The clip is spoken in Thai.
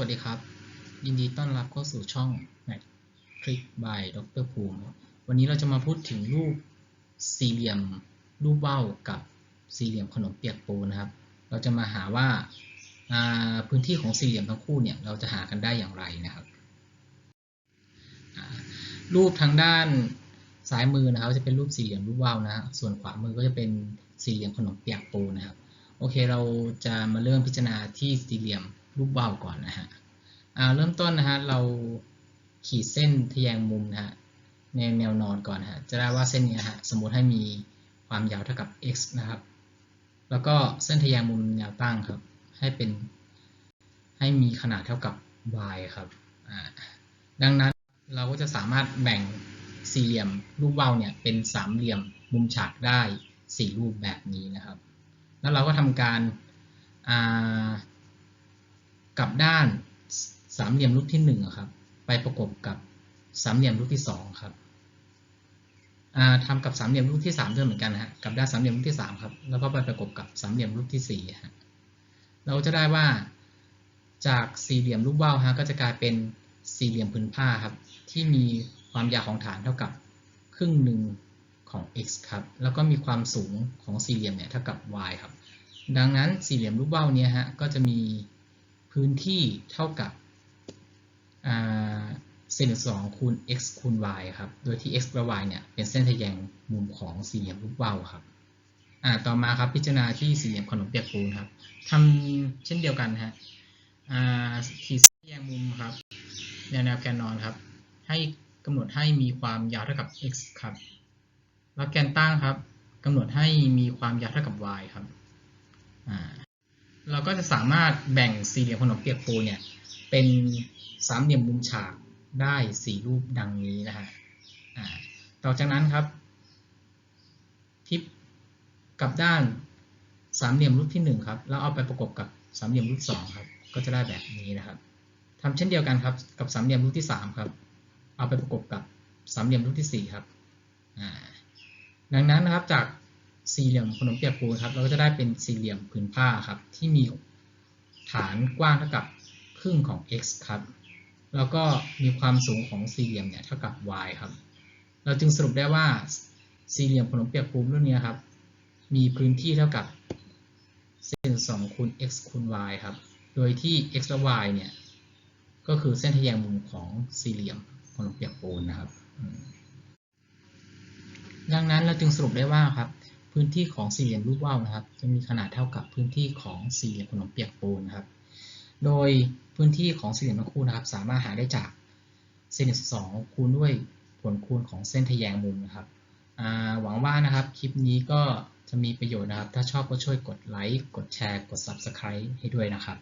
วัสดีครับ ยินดีต้อนรับเข้าสู่ช่อง Mac Trick by ดรภูมิ วันนี้เราจะมาพูดถึงรูปสี่เหลี่ยมรูปเบ้ากับสี่เหลี่ยมขนมเปียกปูนะครับ เราจะมาหาว่าพื้นที่ของสี่เหลี่ยมทั้งคู่เนี่ยเราจะหากันได้อย่างไรนะครับ รูปทางด้านซ้ายมือนะครับ จะเป็นรูปสี่เหลี่ยมรูปเบ้านะฮะส่วนขวามือก็จะเป็นสี่เหลี่ยมขนมเปียกปูนะครับ โอเคเราจะมาเริ่มพิจารณาที่สี่เหลี่ยม รูปเบ้าก่อนนะฮะเริ่มต้นนะฮะเราขีดเส้นทแยงมุมนะฮะในแนวนอนก่อนฮะจะได้ว่าเส้นนี้ฮะสมมติให้มีความยาวเท่ากับ x นะครับ แล้วก็เส้นทแยงมุมแนวตั้งครับ ให้เป็นให้มีขนาดเท่ากับ y ครับดังนั้นเราก็จะสามารถแบ่งสี่เหลี่ยมรูปเบ้าเนี่ยเป็นสามเหลี่ยมมุมฉากได้สี่รูปแบบนี้นะครับ แล้วเราก็ทำการ กับด้านสามเหลี่ยมรูปที่หนึ่งครับไปประกบกับสามเหลี่ยมรูปที่สองครับทำกับสามเหลี่ยมรูปที่สามด้วยเหมือนกันนะฮะกับด้านสามเหลี่ยมรูปที่สามครับแล้วก็ไปประกบกับสามเหลี่ยมรูปที่สี่ฮะเราจะได้ว่าจากสี่เหลี่ยมรูปเบ้าฮะก็จะกลายเป็นสี่เหลี่ยมผืนผ้าครับที่มีความยาวของฐานเท่ากับครึ่งหนึ่งของ x ครับแล้วก็มีความสูงของสี่เหลี่ยมเนี่ยเท่ากับ y ครับดังนั้นสี่เหลี่ยมรูปเบ้าเนี่ยฮะก็จะมี พื้นที่เท่ากับเส้นสองคูณ x คูณ y ครับ โดยที่ x และ y เนี่ยเป็นเส้นทะแยงมุมของสี่เหลี่ยมรูปเบ้าครับต่อมาครับพิจารณาที่สี่เหลี่ยมขนมเปียกปูนครับทำเช่นเดียวกันฮะขีดเส้นทะแยงมุมครับแนวแนวแกนนอนครับ ให้กำหนดให้มีความยาวเท่ากับ x ครับ แล้วแกนตั้งครับกำหนดให้มีความยาวเท่ากับ y ครับ เราก็จะสามารถแบ่งสี่เหลี่ยมขนมเปียกปูเนี่ยเป็นสามเหลี่ยมมุมฉากได้สี่รูปดังนี้นะฮะต่อจากนั้นครับทิปกับด้านสามเหลี่ยมรูปที่หนึ่งครับแล้วเอาไปประกบกับสามเหลี่ยมรูปสองครับก็จะได้แบบนี้นะครับทำเช่นเดียวกันครับกับสามเหลี่ยมรูปที่สามครับเอาไปประกบกับสามเหลี่ยมรูปที่สี่ครับดังนั้นนะครับจาก สี่เหลี่ยมขนมเปียกปูนครับ เราก็จะได้เป็นสี่เหลี่ยมผืนผ้าครับ ที่มีฐานกว้างเท่ากับครึ่งของ x ครับ แล้วก็มีความสูงของสี่เหลี่ยมเนี่ยเท่ากับ y ครับ เราจึงสรุปได้ว่าสี่เหลี่ยมขนมเปียกปูนรุ่นนี้ครับ มีพื้นที่เท่ากับเส้น2คูณ x คูณ y ครับ โดยที่ x และ y เนี่ยก็คือเส้นทแยงมุมของสี่เหลี่ยมขนมเปียกปูนนะครับ ดังนั้นเราจึงสรุปได้ว่าครับ พื้นที่ของสี่เหลี่ยมรูปว่าวนะครับ จะมีขนาดเท่ากับพื้นที่ของสี่เหลี่ยมขนมเปียกปูนนะครับ โดยพื้นที่ของสี่เหลี่ยมทั้งคู่นะครับ สามารถหาได้จากเส้นสองคูณด้วยผลคูณของเส้นทะแยงมุมนะครับหวังว่านะครับคลิปนี้ก็จะมีประโยชน์นะครับ ถ้าชอบก็ช่วยกดไลค์ กดแชร์ กด Subscribe ให้ด้วยนะครับ